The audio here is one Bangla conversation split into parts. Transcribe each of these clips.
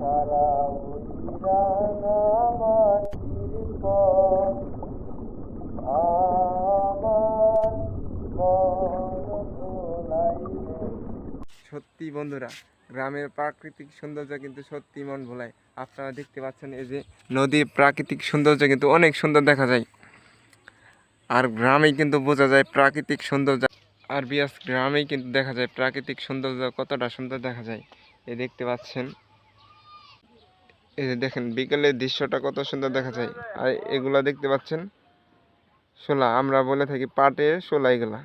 সারা আমার সত্যি বন্ধুরা গ্রামের প্রাকৃতিক সৌন্দর্য কিন্তু সত্যি মন ভোলায়। আপনারা দেখতে পাচ্ছেন এই যে নদীর প্রাকৃতিক সৌন্দর্য কিন্তু অনেক সুন্দর দেখা যায়। আর গ্রামেই কিন্তু বোঝা যায় প্রাকৃতিক সৌন্দর্য। আর বিয়াস গ্রামেই কিন্তু দেখা যায় প্রাকৃতিক সৌন্দর্য কতটা সুন্দর দেখা যায়। এ দেখতে পাচ্ছেন এই যে দেখেন, বিকেলের দৃশ্যটা কত সুন্দর দেখা যায়। আর এগুলা দেখতে পাচ্ছেন? শোলা আমরা বলে থাকি পাটের শোলা এগুলা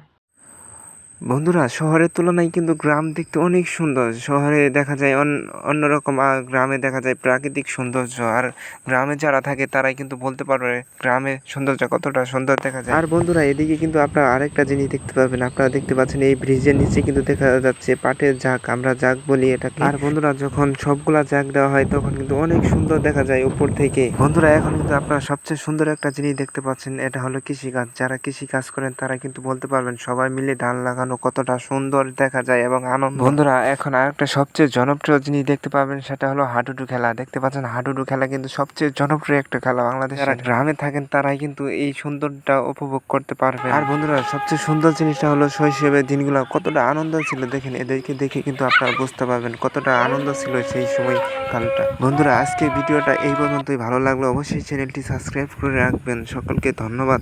বন্ধুরা শহরের তুলনায় কিন্তু গ্রাম দেখতে অনেক সুন্দর। শহরে দেখা যায় অন- অন্যরকম আর গ্রামে দেখা যায় প্রাকৃতিক সৌন্দর্য। আর গ্রামে যারা থাকে তারাই কিন্তু বলতে পারবে গ্রামে সৌন্দর্য কতটা সুন্দর দেখা যায়। আর বন্ধুরা এদিকে কিন্তু আপনারা আরেকটা জিনিস দেখতে পাবেন। আপনারা দেখতে পাচ্ছেন এই ব্রিজের নিচে কিন্তু দেখা যাচ্ছে পাটের জাগ আমরা জাগ বলি এটাকে। আর বন্ধুরা যখন সবগুলা জাগ দেওয়া হয় তখন কিন্তু অনেক সুন্দর দেখা যায় উপর থেকে। বন্ধুরা এখন কিন্তু আপনারা সবচেয়ে সুন্দর একটা জিনিস দেখতে পাচ্ছেন এটা হলো কৃষিকাজ। যারা কৃষি কাজ করেন তারা কিন্তু বলতে পারবেন সবাই মিলে ধান লাগানো কতটা সুন্দর দেখা যায় এবং আনন্দ। বন্ধুরা এখন আরেকটা সবচেয়ে জনপ্রিয় জিনিস দেখতে পাবেন সেটা হলো হাডুডু খেলা। দেখতে পাচ্ছেন হাডুডু খেলা কিন্তু সবচেয়ে জনপ্রিয় একটা খেলা বাংলাদেশে যারা গ্রামে থাকেন তারাই কিন্তু এই সুন্দরটা উপভোগ করতে পারবে আর বন্ধুরা সবচেয়ে সুন্দর জিনিসটা হলো শৈশবের দিনগুলো কতটা আনন্দ ছিল দেখেন এদেরকে দেখে কিন্তু আপনারা বুঝতে পারবেন কতটা আনন্দ ছিল সেই সময় কালটা বন্ধুরা আজকে ভিডিওটা এই পর্যন্তই। ভালো লাগল অবশ্যই চ্যানেলটি সাবস্ক্রাইব করে রাখবেন। সকলকে ধন্যবাদ।